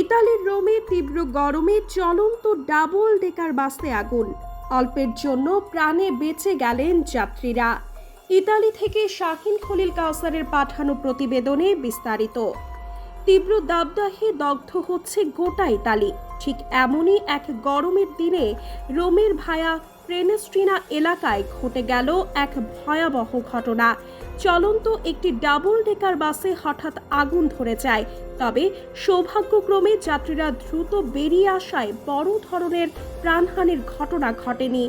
ইতালির রোমে তীব্র গরমে চলন্ত ডাবল ডেকার বাসে আগুন। অল্পের জন্য প্রাণে বেঁচে গেলেন যাত্রীরা। ইতালি থেকে শাহিন খলিল কাউসারের পাঠানো প্রতিবেদনে বিস্তারিত। তীব্র দাবদাহে দগ্ধ হচ্ছে গোটা ইতালি। ঠিক এমনই এক গরমের দিনে রোমের ভায়া প্রেনেস্ট্রিনা এলাকায় ঘটে গেল এক ভয়াবহ ঘটনা। চলন্ত একটি ডাবল ডেকার বাসে হঠাৎ আগুন ধরে যায়। তবে সৌভাগ্যক্রমে যাত্রীরা দ্রুত বেরিয়ে আসায় বড় ধরনের প্রাণহানির ঘটনা ঘটেনি।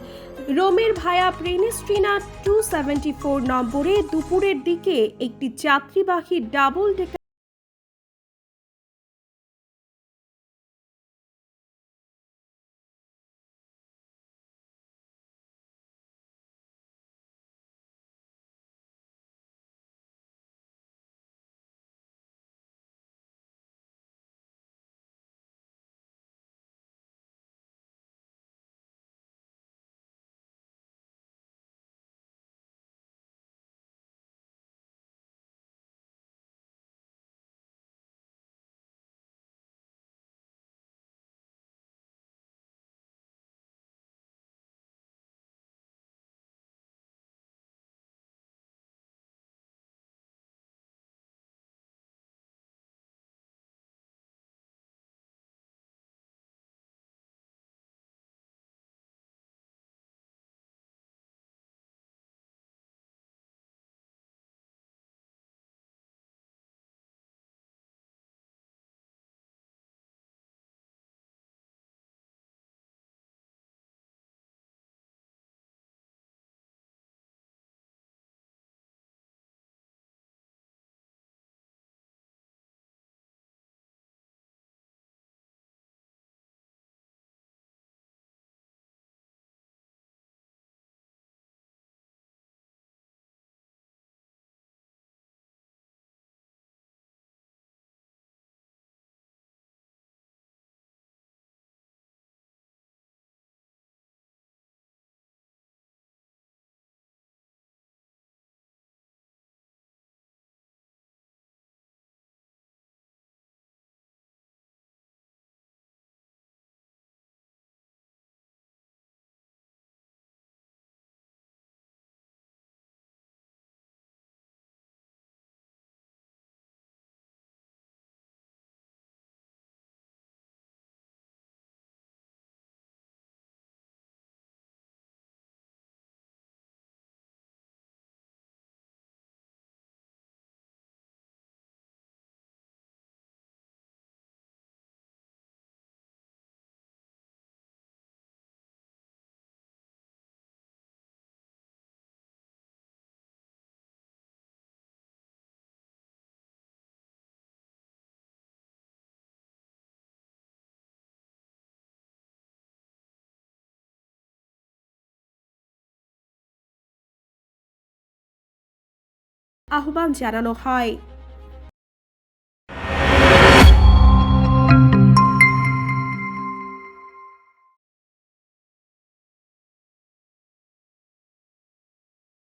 রোমের Via Prenestina two seventy four নম্বরে দুপুরের দিকে একটি যাত্রীবাহী ডাবল ডেকার আহ্বান জানানো হয়।